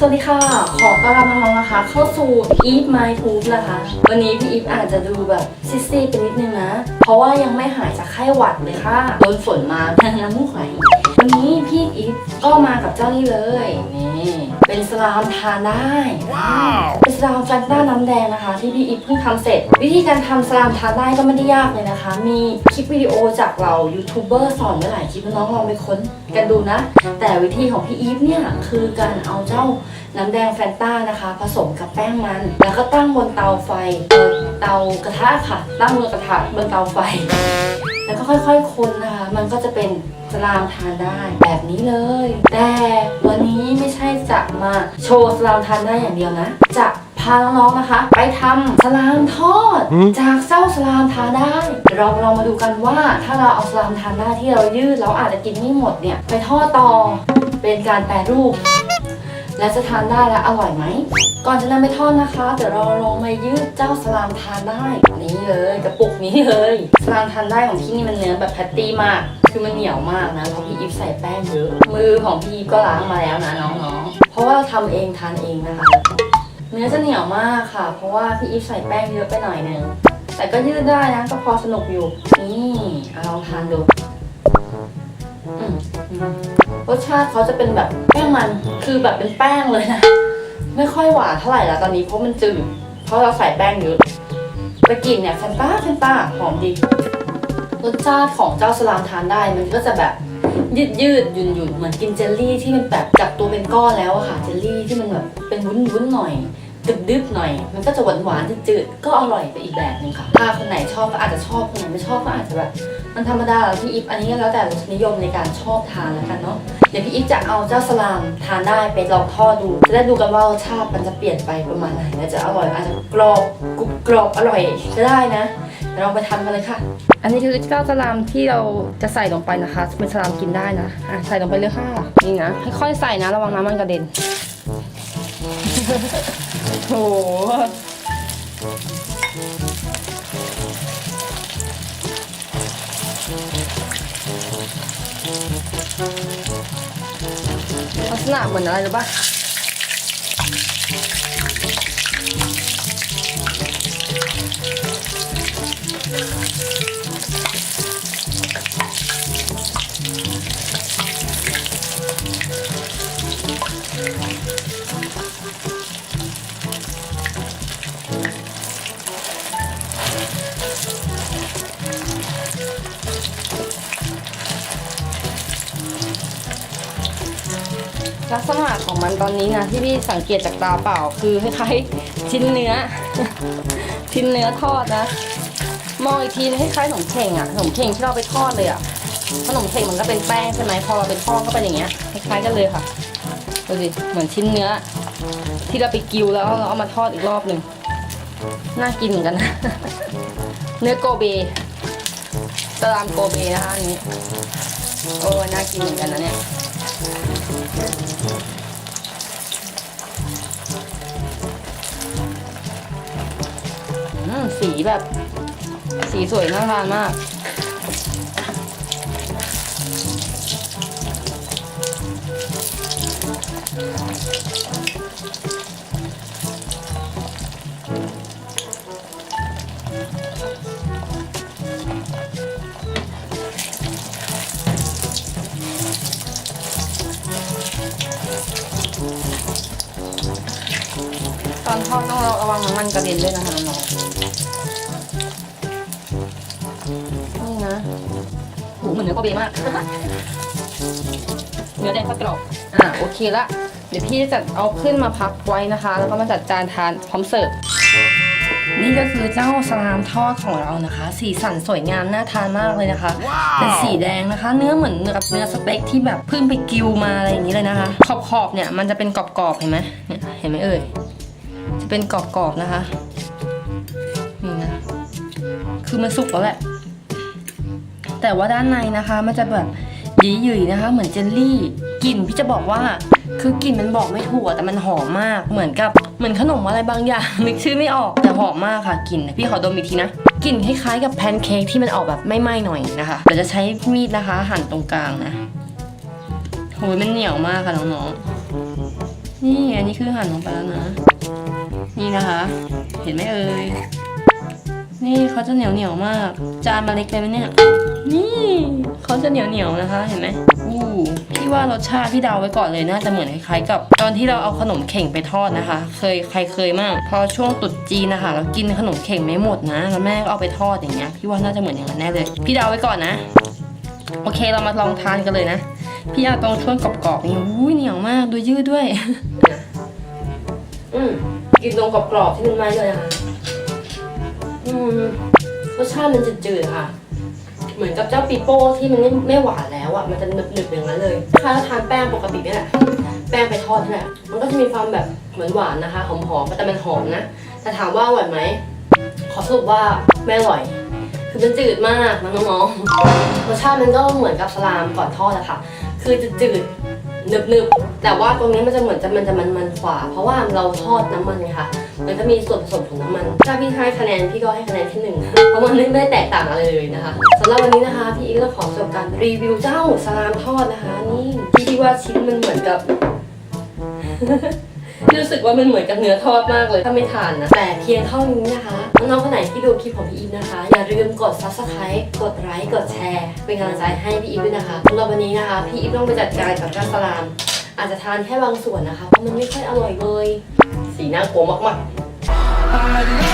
สวัสดีค่ะ ขอต้อนรับน้องๆนะคะ เข้าสู่ Eat My Tube นะคะ วันนี้พี่อีฟอาจจะดูแบบซิซี่ไปนิดนึงนะ เพราะว่ายังไม่หายจากไข้หวัดเลยค่ะ โดนฝนมาทางน้ำมูกไหลวันนี้พี่อีฟก็มากับเจ้านี่เลย นี่เป็นสลามทานได้ เป็นสลามแฟนต้าน้ำแดงนะคะ ที่พี่อีฟเพิ่งทำเสร็จ วิธีการทำสลามทานได้ก็ไม่ได้ยากเลยนะคะ มีคลิปวิดีโอจากเรายูทูบเบอร์สอนไว้หลายคลิปน้องๆลองไปค้นกันดูนะ แต่วิธีของพี่อีฟเนี่ยคือการเอาเจ้าน้ำแดงแฟนต้านะคะ ผสมกับแป้งมัน แล้วก็ตั้งบนเตาไฟเตากระทะค่ะ ตั้งบนกระทะบนเตาไฟ แล้วก็ค่อยๆคนนะคะ มันก็จะเป็นสลามทานได้แบบนี้เลย แต่วันนี้ไม่ใช่จะมาโชว์สลามทานได้อย่างเดียวนะจะาน้องๆนะคะ ไปทำสลามทอด จากเจ้าสลามทานได้ เราลองมาดูกันว่าถ้าเราเอาสลามทานได้ที่เรายืดแล้วอาจจะกินไม่หมดเนี่ยไปทอดต่อเป็นการแปรรูป และจะทานได้และอร่อยไหมก่อนจะนำไปทอดนะคะเดี๋ยวเราลองมายืดเจ้าสลามทานได้นี่เลยกระปุกนี้เลยสลามทานได้ของที่นี่มันเนื้อแบบแพตตี้มาก คือมันเหนียวมากนะเพราะพี่อีฟใส่แป้งเยอะมือของพี่อีฟก็ล้างมาแล้วนะน้องๆเพราะว่าเราทำเองทานเองนะคะ เนื้อจะเหนียวมากค่ะ เพราะว่าพี่อีฟใส่แป้งเยอะไปหน่อยนึง แต่ก็ยืดได้นะ ก็พอสนุกอยู่ นี่เอาลองทานดูรสชาติเขาจะเป็นแบบแป้งมัน คือแบบเป็นแป้งเลยนะ ไม่ค่อยหวานเท่าไหร่ล้วตอนนี้เพราะมันจืด เพราะเราใส่แป้งเยอะแต่กลิ่นเนี่ยแฟนต้าแฟนต้าหอมดี รสชาติของเจ้าสลามทานได้ มันก็จะแบบ ยืดยืดหยุ่นหยุ่นเหมือนกินเจลลี่ที่มันแบบจากตัวเป็นก้อนแล้วอะค่ะ เจลลี่ที่มันแบบเป็นวุ้นวุ้นหน่อยดึบดึบหน่อย มันก็จะหวานหวานๆจืดๆก็อร่อยไปอีกแบบหนึงค่ะถ้าคนไหนชอบก็อาจจะชอบคนไหนไม่ชอบก็อาจจะแบบมันธรรมดาพี่อิฟอันนี้แล้วแต่รสนิยมในการชอบทานแล้วกันเนาะเดี๋ยวพี่อิฟจะเอาเจ้าสลามทานได้ไปลองทอดดู จะได้ดูกันว่ารสชาติมันจะเปลี่ยนไปประมาณไหนและจะอร่อยอาจจะกรอบกรุบกรอบอร่อยก็ได้นะ เราไปทำกันเลยค่ะ อันนี้คือเจ้าสลามที่เราจะใส่ลงไปนะคะ เป็นสลามกินได้นะอะใส่ลงไปเลยค่ะ นี่นะค่อยๆใส่นะระวังน้ำมันกระเด็นโอ้โหลักษณะเหมือนอะไรรู้ป่ะ ลักษณะของมันตอนนี้นะที่พี่สังเกตจากตาเปล่าคือคล้ายๆชิ้นเนื้อ ชิ้นเนื้อทอดนะ มองอีกทีคล้ายๆขนมเข่งอะขนมเข่งที่เราไปทอดเลยอะขนมเข่งมันก็เป็นแป้งใช่ไหมพอเราไปทอดก็เป็นอย่างเงี้ยคล้ายๆกันเลยค่ะดูสิเหมือนชิ้นเนื้อ ที่เราไปกิวแล้วเราเอามาทอดอีกรอบหนึ่งน่ากินเหมือนกันนะเนื้อโกเบสลามโกเบนะคะอันนี้โอ้ยน่ากินเหมือนกันนะเนี่ยสีแบบ สีสวยน่าทานมากตอนทอดต้องระวังน้ำมันกระเด็นด้วยนะคะน้อง มือนเนื้อโกเบมากเนื้อแดงทอดกรอบอะโอเคละเดี๋ยวพี่จะเอาขึ้นมาพักไว้นะคะ แล้วก็มาจัดจานทานพร้อมเสิร์ฟนี่ก็คือเจ้าสลามทอดของเรานะคะ สีสันสวยงามน่าทานมากเลยนะคะ เป็นสีแดงนะคะ เนื้อเหมือนกับเนื้อสเต็กที่แบบเพิ่งไปกิวมาอะไรอย่างนี้เลยนะคะ ขอบขอบๆเนี่ยมันจะเป็นกรอบๆเห็นไหมเนี่ยเห็นไหมเอ่ยจะเป็นกรอบๆนะคะนี่นะคือมันสุกแล้วแหละ แต่ว่าด้านในนะคะมันจะแบบหยิ่ยๆนะคะ เหมือนเจลลี่กลิ่นพี่จะบอกว่า คือกลิ่นมันบอกไม่ถูกแต่มันหอมมากเหมือนกับเหมือนขนมอะไรบางอย่างนึกชื่อไม่ออกแต่หอมมากค่ะกลิ่นพี่ขอดมอีกทีนะกลิ่นคล้ายๆกับแพนเค้กที่มันออกแบบไม่ไหม้หน่อยนะคะเดี๋ยวจะใช้มีดนะคะ หั่นตรงกลางนะโหยมันเหนียวมากค่ะน้องๆนี่อันนี้คือหั่นลงไปแล้วนะ นี่นะคะ เห็นไหมเอ่ยนี่เขาจะเหนียวเหนียวมาก จานมาเล็กไปไหมเนี่ย นี่เขาจะเหนียวเหนียวนะคะ เห็นไหมอู้พี่ว่ารสชาติพี่เดาไว้ก่อนเลยน่าจะเหมือนคล้ายๆกับ ตอนที่เราเอาขนมเข่งไปทอดนะคะ เคยใครเคยมาก พอช่วงตรุษจีนนะคะเรากินขนมเข่งไม่หมดนะแล้วแม่ก็เอาไปทอดอย่างเงี้ยพี่ว่าน่าจะเหมือนอย่างนั้นแน่เลย พี่เดาไว้ก่อนนะ โอเคเรามาลองทานกันเลยนะ พี่เอาตรงช่วงกรอบๆนี่อุ้ยเหนียวมากดูยืดด้วยอืมกินตรงกรอบๆที่มันไม้ด้วยนะคะอืมรสชาติมันจืดๆค่ะ เหมือนกับเจ้าปีโป้ที่มันไม่ไม่หวานแล้วอะมันจะหนึบๆอย่างนั้นเลยถ้าเราทานแป้งปกติเนี่ยแหละแป้งไปทอดนี่แหละมันก็จะมีความแบบเหมือนหวานนะคะหอมๆแต่มันหอมนะแต่ถามว่าอร่อยไหมขอสรุปว่าไม่อร่อย คือมันจืดมากนะน้องๆรสชาติมันก็เหมือนกับสลามก่อนทอดอะค่ะ คือจะจืด หนึบๆ แต่ว่าตรงนี้มันจะเหมือนจะมันจะมันมันๆกว่า เพราะว่าเราทอดน้ำมันไงคะมันจะมีส่วนผสมของน้ำมัน ถ้าพี่ให้คะแนนพี่ก็ให้คะแนนที่หนึ่งเพราะมันไม่ได้แตกต่างอะไรเลยนะคะสำหรับวันนี้นะคะพี่อีกก็ขอจบการรีวิวเจ้าสลามทอดนะคะ นี่พี่ว่าชิ้นมันเหมือนกับ รู้สึกว่ามันเหมือนกับเนื้อทอดมากเลยถ้าไม่ทานนะ แต่เพียงเท่านี้นะคะ น้องๆคนไหนที่ดูคลิปของพี่อีฟนะคะ อย่าลืมกด subscribe กดไลค์กดแชร์ เป็นกำลังใจให้พี่อีฟด้วยนะคะสำหรับวันนี้นะคะ พี่อีฟต้องไปจัดการกับเจ้าสลาม อาจจะทานแค่บางส่วนนะคะเพราะมันไม่ค่อยอร่อยเลย สีน่ากลัวมากๆ